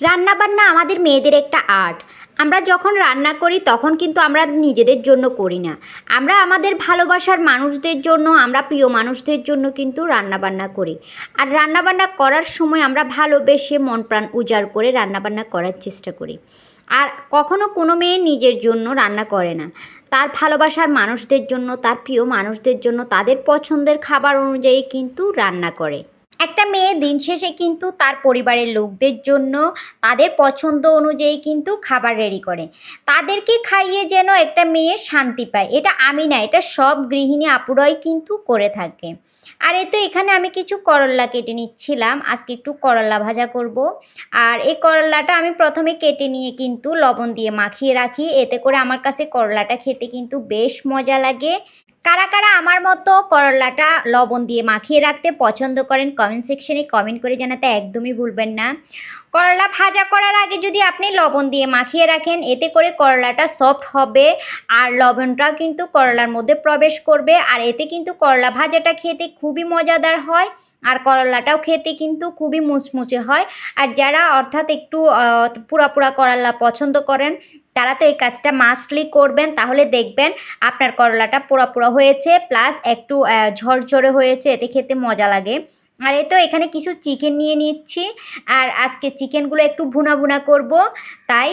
রান্নাবান্না আমাদের মেয়েদের একটা আর্ট। আমরা যখন রান্না করি, তখন কিন্তু আমরা নিজেদের জন্য করি না। আমরা আমাদের ভালোবাসার মানুষদের জন্য, আমরা প্রিয় মানুষদের জন্য কিন্তু রান্নাবান্না করি। আর রান্নাবান্না করার সময় আমরা ভালোবেসে মন প্রাণ উজাড় করে রান্নাবান্না করার চেষ্টা করি। আর কখনো কোনো মেয়ে নিজের জন্য রান্না করে না। তার ভালোবাসার মানুষদের জন্য, তার প্রিয় মানুষদের জন্য, তাদের পছন্দের খাবার অনুযায়ী কিন্তু রান্না করে। একটা মেয়ে দিন শেষে কিন্তু তার পরিবারের লোকদের জন্য তাদের পছন্দ অনুযায়ী কিন্তু খাবার রেডি করে। তাদেরকে খাইয়ে যেন একটা মেয়ে শান্তি পায়, এটা আমি না, এটা সব গৃহিণী আপুরাই কিন্তু করে থাকে। আর এই তো এখানে আমি কিছু করল্লা কেটে নিচ্ছিলাম, আজকে একটু করল্লা ভাজা করব। আর এই করল্লাটা আমি প্রথমে কেটে নিয়ে কিন্তু লবণ দিয়ে মাখিয়ে রাখি, এতে করে আমার কাছে করলাটা খেতে কিন্তু বেশ মজা লাগে। কারা কারা আমার মতো করলাটা লবণ দিয়ে মাখিয়ে রাখতে পছন্দ করেন কমেন্ট সেকশনে কমেন্ট করে জানাতে একদমই ভুলবেন না। করলা ভাজা করার আগে যদি আপনি লবণ দিয়ে মাখিয়ে রাখেন, এতে করে করলাটা সফট হবে আর লবণটা কিন্তু করলার মধ্যে প্রবেশ করবে আর এতে কিন্তু করলা ভাজাটা খেতে খুবই মজাদার হয় আর করলাটাও খেতে কিন্তু খুবই মুচমুচে হয়। আর যারা অর্থাৎ একটু পুরা পুরা করলা পছন্দ করেন তারা তো এই কাজটা মাস্টলি করবেন, তাহলে দেখবেন আপনার করলাটা পোড়া পোড়া হয়েছে প্লাস একটু ঝরঝরে হয়েছে, এতে খেতে মজা লাগে। আর এই তো এখানে কিছু চিকেন নিয়ে নিচ্ছি, আর আজকে চিকেনগুলো একটু ভুনা ভুনা করব, তাই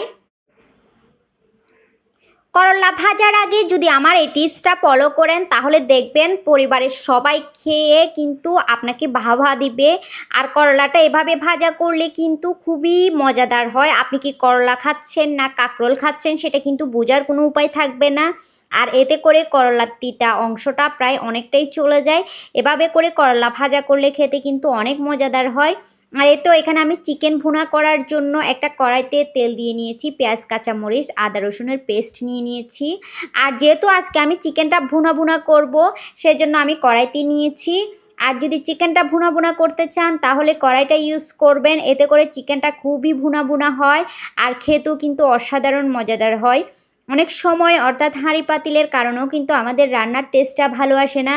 করলা ভাজার আগে যদি আমার এই টিপসটা ফলো করেন, তাহলে দেখবেন পরিবারের সবাই খেয়ে কিন্তু আপনাকে ভাবা দিবে। আর করলাটা এভাবে ভাজা করলে কিন্তু খুবই মজাদার হয়। আপনি কি করলা খাচ্ছেন না কাঁকরোল খাচ্ছেন সেটা কিন্তু বোঝার কোনো উপায় থাকবে না। আর এতে করে করলার তিতা অংশটা প্রায় অনেকটাই চলে যায়। এভাবে করে করলা ভাজা করলে খেতে কিন্তু অনেক মজাদার হয়। আর এই তো এখানে আমি চিকেন ভুনা করার জন্য একটা কড়াইতে তেল দিয়ে নিয়েছি, পেঁয়াজ, কাঁচামরিচ, আদা রসুনের পেস্ট নিয়ে নিয়েছি। আর যেহেতু আজকে আমি চিকেনটা ভুনা ভুনা করব, সেজন্য আমি কড়াইতে নিয়েছি। আর যদি চিকেনটা ভুনা ভুনা করতে চান, তাহলে কড়াইটা ইউজ করবেন, এতে করে চিকেনটা খুবই ভুনা ভুনা হয় আর খেতেও কিন্তু অসাধারণ মজাদার হয়। অনেক সময় অর্থাৎ হাঁড়ি পাতিলের কারণেও কিন্তু আমাদের রান্নার টেস্টটা ভালো আসে না।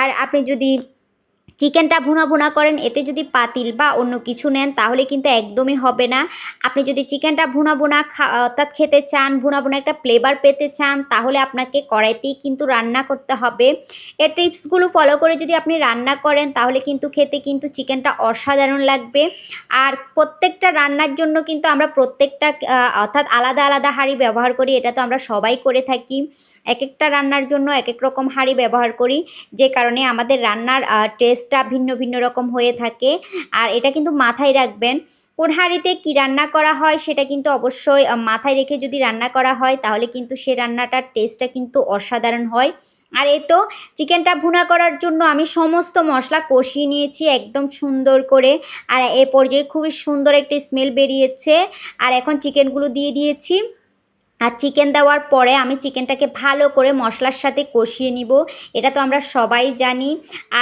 আর আপনি যদি চিকেনটা ভুনা ভুনা করেন, এতে যদি পাতিল বা অন্য কিছু নেন, তাহলে কিন্তু একদমই হবে না। আপনি যদি চিকেনটা ভুনা ভুনা অর্থাৎ খেতে চান, ভুনা ভুনা একটা ফ্লেভার পেতে চান, তাহলে আপনাকে কড়াইতেই কিন্তু রান্না করতে হবে। এই টিপসগুলো ফলো করে যদি আপনি রান্না করেন, তাহলে কিন্তু খেতে কিন্তু চিকেনটা অসাধারণ লাগবে। আর প্রত্যেকটা রান্নার জন্য কিন্তু আমরা প্রত্যেকটা অর্থাৎ আলাদা আলাদা হাঁড়ি ব্যবহার করি, এটা তো আমরা সবাই করে থাকি। এক একটা রান্নার জন্য এক এক রকম হাঁড়ি ব্যবহার করি, যে কারণে আমাদের রান্নার টেস্টটা ভিন্ন ভিন্ন রকম হয়ে থাকে। আর এটা কিন্তু মাথায় রাখবেন, কোন হাঁড়িতে কী রান্না করা হয় সেটা কিন্তু অবশ্যই মাথায় রেখে যদি রান্না করা হয় তাহলে কিন্তু সে রান্নাটার টেস্টটা কিন্তু অসাধারণ হয়। আর এ তো চিকেনটা ভুনা করার জন্য আমি সমস্ত মশলা কষিয়ে নিয়েছি একদম সুন্দর করে। আর এ পর্যায়ে খুবই সুন্দর একটি স্মেল বেরিয়েছে। আর এখন চিকেনগুলো দিয়ে দিয়েছি। আর চিকেন দেওয়ার পরে আমি চিকেনটাকে ভালো করে মশলার সাথে কষিয়ে নিব। এটা তো আমরা সবাই জানি।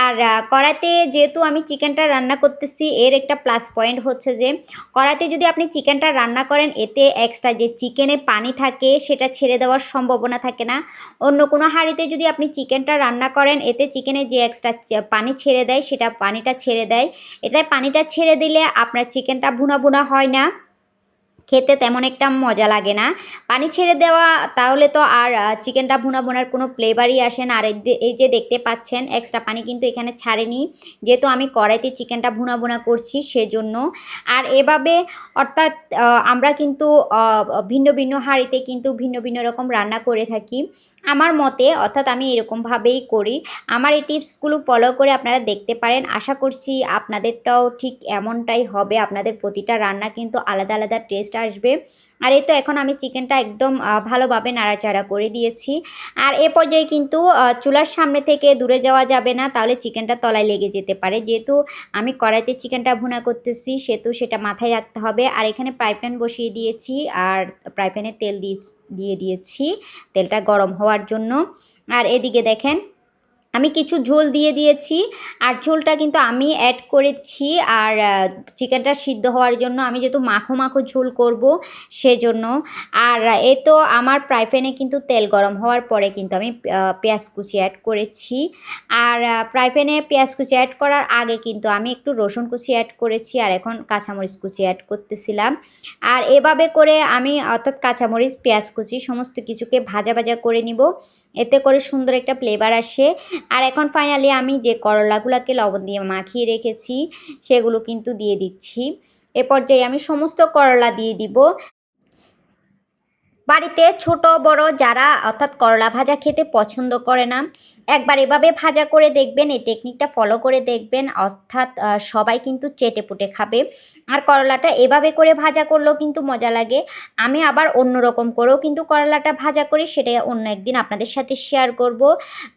আর কড়াতে যেহেতু আমি চিকেনটা রান্না করতেছি, এর একটা প্লাস পয়েন্ট হচ্ছে যে কড়াতে যদি আপনি চিকেনটা রান্না করেন, এতে এক্সট্রা যে চিকেনে পানি থাকে, সেটা ছেড়ে দেওয়ার সম্ভাবনা থাকে না। অন্য কোনো হাঁড়িতে যদি আপনি চিকেনটা রান্না করেন, এতে চিকেনে যে এক্সট্রা পানি ছেড়ে দেয়, সেটা পানিটা ছেড়ে দেয়। এটায় পানিটা ছেড়ে দিলে আপনার চিকেনটা ভুনা ভুনা হয় না। খেতে তেমন একটা মজা লাগে না। পানি ছেড়ে দেওয়া, তাহলে তো আর চিকেনটা ভুনা ভুনার কোনো ফ্লেভারই আসে না। আর এই যে- দেখতে পাচ্ছেন এক্সট্রা পানি কিন্তু এখানে ছাড়েনি। যেহেতু আমি কড়াইতে চিকেনটা ভুনা ভুনা করছি সেজন্য। আর এভাবে, অর্থাৎ আমরা কিন্তু ভিন্ন ভিন্ন হাঁড়িতে কিন্তু ভিন্ন ভিন্ন রকম রান্না করে থাকি। আমার মতে, অর্থাৎ আমি এরকমভাবেই করি। আমার এই টিপসগুলো ফলো করে আপনারা দেখতে পারেন। আশা করছি আপনাদেরটাও ঠিক এমনটাই হবে। আপনাদের প্রতিটা রান্না কিন্তু আলাদা আলাদা টেস্ট আসবে। আর এই তো এখন আমি চিকেনটা একদম ভালোভাবে নাড়াচাড়া করে দিয়েছি। আর এ পর্যায়ে কিন্তু চুলার সামনে থেকে দূরে যাওয়া যাবে না, তাহলে চিকেনটা তলায় লেগে যেতে পারে। যেহেতু আমি কড়াইতে চিকেনটা ভুনা করতেছি, সেহেতু সেটা মাথায় রাখতে হবে। আর এখানে ফ্রাই প্যান বসিয়ে দিয়েছি, আর ফ্রাই প্যানে তেল দিয়ে দিয়ে দিয়েছি। তেলটা গরম হওয়ার জন্য। আর এদিকে দেখেন আমি কিছু ঝোল দিয়ে দিয়েছি, আর ঝোলটা কিন্তু আমি অ্যাড করেছি, আর চিকেনটা সিদ্ধ হওয়ার জন্য আমি যেহেতু মাখো মাখো ঝোল করব সেজন্য, আর, এ তো আমার ফ্রাই প্যানে কিন্তু তেল গরম হওয়ার পরে কিন্তু আমি পেঁয়াজ কুচি অ্যাড করেছি, আর ফ্রাই প্যানে পেঁয়াজ কুচি অ্যাড করার আগে কিন্তু আমি একটু রসুন কুচি অ্যাড করেছি, আর এখন কাঁচামরিচ কুচি অ্যাড করতেছিলাম, আর এভাবে করে আমি, অর্থাৎ কাঁচামরিচ, পেঁয়াজ কুচি সমস্ত কিছুকে ভাজা ভাজা করে নিব, এতে করে সুন্দর একটা ফ্লেভার আসে আর এখন ফাইনালি আমি যে করলাগুলোকে লবণ দিয়ে মাখিয়ে রেখেছি, সেগুলো কিন্তু দিয়ে দিচ্ছি। এ পর্যায়ে আমি সমস্ত করলা দিয়ে দিব। বাড়িতে ছোট, বড় যারা, অর্থাৎ করলা ভাজা খেতে পছন্দ করে না, একবার এভাবে ভাজা করে দেখবেন, এই টেকনিকটা ফলো করে দেখবেন, অর্থাৎ সবাই কিন্তু চেটে পুটে খাবে। আর করলাটা এভাবে করে ভাজা করলেও কিন্তু মজা লাগে। আমি আবার অন্য রকম করেও কিন্তু করলাটা ভাজা করি, সেটা অন্য একদিন আপনাদের সাথে শেয়ার করব।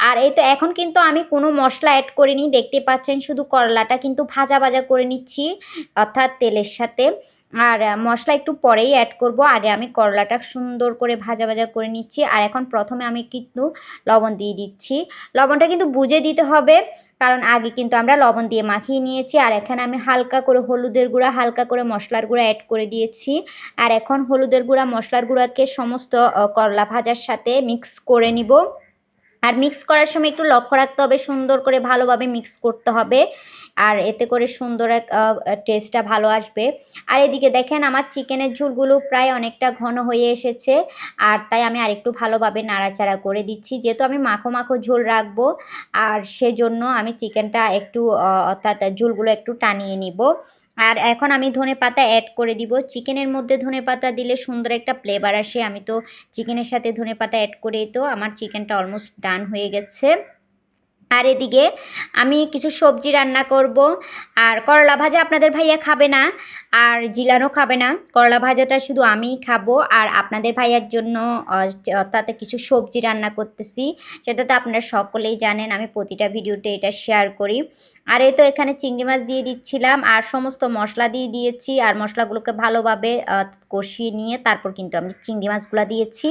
আর এই তো এখন কিন্তু আমি কোনো মশলা অ্যাড করিনি, দেখতে পাচ্ছেন শুধু করলাটা কিন্তু ভাজা ভাজা করে নিচ্ছি, অর্থাৎ তেলের সাথে। আর মশলা একটু পরেই অ্যাড করব। আগে আমি করলাটা সুন্দর করে ভাজা ভাজা করে নিচ্ছি। আর এখন প্রথমে আমি কিন্তু লবণ দিয়ে দিচ্ছি। লবণটা কিন্তু বুঝে দিতে হবে, কারণ আগে কিন্তু আমরা লবণ দিয়ে মাখিয়ে নিয়েছি। আর এখানে আমি হালকা করে হলুদের গুঁড়া, হালকা করে মশলার গুঁড়া অ্যাড করে দিয়েছি। আর এখন হলুদের গুঁড়া, মশলার গুঁড়াকে সমস্ত করলা ভাজার সাথে মিক্স করে নিব। আর মিক্স করার সময় একটু লক্ষ্য রাখতে হবে, সুন্দর করে ভালোভাবে মিক্স করতে হবে। আর এতে করে সুন্দর এক টেস্টটা ভালো আসবে। আর এদিকে দেখেন আমার চিকেনের ঝোলগুলো প্রায় অনেকটা ঘন হয়ে এসেছে। আর তাই আমি আরেকটু ভালোভাবে নাড়াচাড়া করে দিচ্ছি। যেহেতু আমি মাখো মাখো ঝোল রাখব, আর সেজন্য আমি চিকেনটা একটু অর্থাৎ ঝোলগুলো একটু টানিয়ে নিব। আর এখন আমি ধনে পাতা অ্যাড করে দিব। চিকেনের মধ্যে ধনে পাতা দিলে সুন্দর একটা ফ্লেভার আসে। আমি তো চিকেনের সাথে ধনে পাতা অ্যাড করেই তো আমার চিকেনটা অলমোস্ট ডান হয়ে গেছে। আর এদিকে আমি কিছু সবজি রান্না করব। আর করলা ভাজা আপনাদের ভাইয়া খাবে না, আর জিলানো খাবে না। করলা ভাজাটা শুধু আমিই খাব, আর আপনাদের ভাইয়ার জন্য তাতে কিছু সবজি রান্না করতেছি, সেটা তো আপনারা সকলেই জানেন, আমি প্রতিটা ভিডিওতে এটা শেয়ার করি। আর এই তো এখানে চিংড়ি মাছ দিয়ে দিচ্ছিলাম, আর সমস্ত মশলা দিয়ে দিয়েছি, আর মশলাগুলোকে ভালোভাবে কষিয়ে নিয়ে তারপর কিন্তু আমি চিংড়ি মাছগুলো দিয়েছি।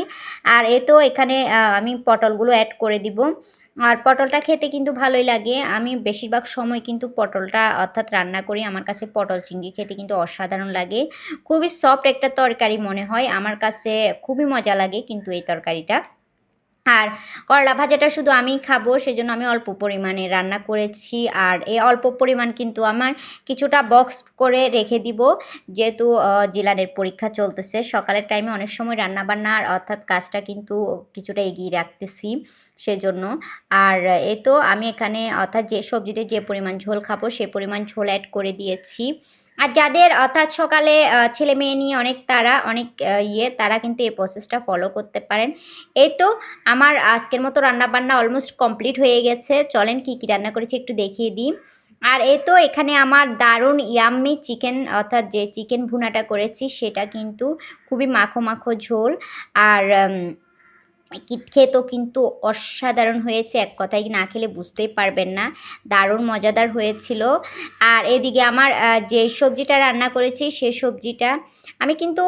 আর এই তো এখানে আমি পটলগুলো অ্যাড করে দিব। আর পটলটা খেতে কিন্তু ভালোই লাগে। আমি বেশিরভাগ সময় কিন্তু পটলটা অর্থাৎ রান্না করি। আমার কাছে পটল চিংড়ি খেতে কিন্তু অসাধারণ লাগে। খুবই সফট একটা তরকারি মনে হয়। আমার কাছে খুবই মজা লাগে কিন্তু এই তরকারিটা। আর করলা ভাজাটা শুধু আমিই খাব, সেজন্য আমি অল্প পরিমাণে রান্না করেছি। আর এই অল্প পরিমাণ কিন্তু আমার কিছুটা বক্স করে রেখে দিব। যেহেতু জিলানের পরীক্ষা চলতেছে, সকালের টাইমে অনেক সময় রান্নাবান্নার অর্থাৎ কাজটা কিন্তু কিছুটা এগিয়ে রাখতেছি সেজন্য। আর এ তো আমি এখানে অর্থাৎ যে সবজিতে যে পরিমাণ ঝোল খাব, সে পরিমাণ ঝোল অ্যাড করে দিয়েছি। আর যাদের অর্থাৎ সকালে ছেলে মেয়ে নিয়ে অনেক তারা, অনেক ইয়ে তারা কিন্তু এই প্রসেসটা ফলো করতে পারেন। এই তো আমার আজকের মতো রান্না বান্না অলমোস্ট কমপ্লিট হয়ে গেছে। চলেন কি কি রান্না করেছি একটু দেখিয়ে দিই। আর এ তো এখানে আমার দারুণ ইয়াম্মি চিকেন অর্থাৎ যে চিকেন ভুনাটা করেছি, সেটা কিন্তু খুবই মাখো মাখো ঝোল। আর খেতেও কিন্তু অসাধারণ হয়েছে, এক কথায় না খেলে বুঝতেই পারবেন না। দারুণ মজাদার হয়েছিল। আর এদিকে আমার যে সবজিটা রান্না করেছি সে সবজিটা, আমি কিন্তু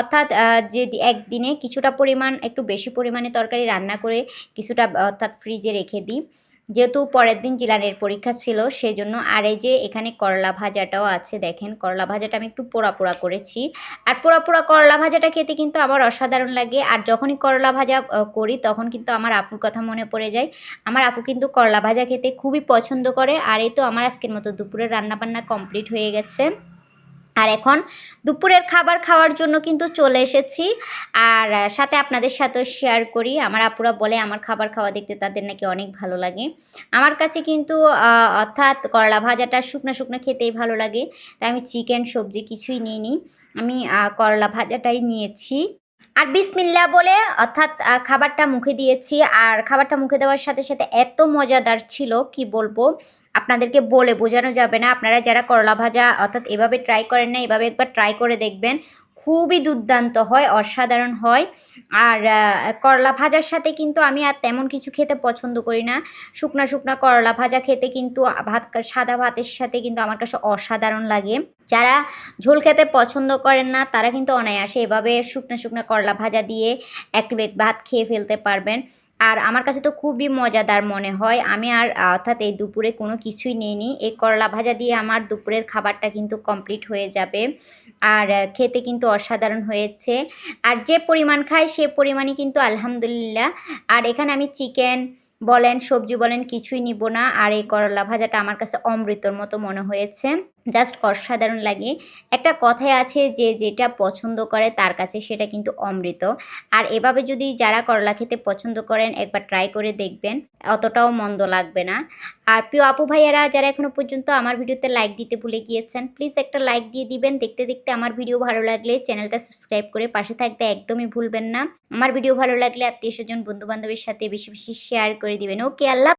অর্থাৎ যে একদিনে কিছুটা পরিমাণ, একটু বেশি পরিমাণে তরকারি রান্না করে কিছুটা, অর্থাৎ ফ্রিজে রেখে দিই। যেহেতু পরের দিন জিলানের পরীক্ষা ছিল, সেজন্য আর এই যে এখানে করলা ভাজাটাও আছে, দেখেন করলা ভাজাটা আমি একটু পোড়া পোড়া করেছি। আর পোড়া পোড়া করলা ভাজাটা খেতে কিন্তু আমার অসাধারণ লাগে, আর যখনই করলা ভাজা করি তখন কিন্তু আমার আপুর কথা মনে পড়ে যায়। আমার আপু কিন্তু করলা ভাজা খেতে খুবই পছন্দ করে, আর এই তো আমার আজকের মতো দুপুরের রান্নাবান্না কমপ্লিট হয়ে গেছে। আর এখন দুপুরের খাবার খাওয়ার জন্য কিন্তু চলে এসেছি। আর সাথে আপনাদের সাথেও শেয়ার করি। আমার আপুরা বলে আমার খাবার খাওয়া দেখতে তাদের নাকি অনেক ভালো লাগে। আমার কাছে কিন্তু অর্থাৎ করলা ভাজাটা শুকনো শুকনো খেতেই ভালো লাগে। তাই আমি চিকেন সবজি কিছুই নিইনি। আমি করলা ভাজাটাই নিয়েছি। আর বিসমিল্লা বলে অর্থাৎ খাবারটা মুখে দিয়েছি। আর খাবারটা মুখে দেওয়ার সাথে সাথে এত মজাদার ছিল, কি বলব? আপনাদেরকে বলে বোঝানো যাবে না। আপনারা যারা করলা ভাজা অর্থাৎ এভাবে ট্রাই করেন না, এভাবে একবার ট্রাই করে দেখবেন। খুবই দুর্দান্ত হয়, অসাধারণ হয়। আর করলা ভাজার সাথে কিন্তু আমি আর তেমন কিছু খেতে পছন্দ করি না। শুকনা শুকনা করলা ভাজা খেতে কিন্তু ভাত, সাদা ভাতের সাথে কিন্তু আমার কাছে অসাধারণ লাগে। যারা ঝোল খেতে পছন্দ করেন না, তারা কিন্তু অনায়াসে এভাবে শুকনা শুকনা করলা ভাজা দিয়ে এক প্লেট ভাত খেয়ে ফেলতে পারবেন। আর আমার কাছে তো খুবই মজাদার মনে হয়। আমি আর অর্থাৎ এই দুপুরে কোনো কিছুই নিইনি। এই করলা ভাজা দিয়ে আমার দুপুরের খাবারটা কিন্তু কমপ্লিট হয়ে যাবে। আর খেতে কিন্তু অসাধারণ হয়েছে। আর যে পরিমাণ খাই সে পরিমাণই কিন্তু আলহামদুলিল্লাহ। আর এখানে আমি চিকেন বলেন, সবজি বলেন কিছুই নিব না। আর এই করলা ভাজাটা আমার কাছে অমৃতর মতো মনে হয়েছে। জাস্ট অসাধারণ লাগে। একটা কথাই আছে যে, যেটা পছন্দ করে তার কাছে সেটা কিন্তু অমৃত। আর এভাবে যদি যারা করলা খেতে পছন্দ করেন, একবার ট্রাই করে দেখবেন, অতটাও মন্দ লাগবে না। আর প্রিয় আপু ভাইয়ারা, যারা এখনও পর্যন্ত আমার ভিডিওতে লাইক দিতে ভুলে গিয়েছেন প্লিজ একটা লাইক দিয়ে দিবেন। দেখতে দেখতে আমার ভিডিও ভালো লাগলে চ্যানেলটা সাবস্ক্রাইব করে পাশে থাকতে একদমই ভুলবেন না। আমার ভিডিও ভালো লাগলে আত্মীয় স্বজন বন্ধু বান্ধবের সাথে বেশি বেশি শেয়ার করে দিবেন। ওকে আল্লাহ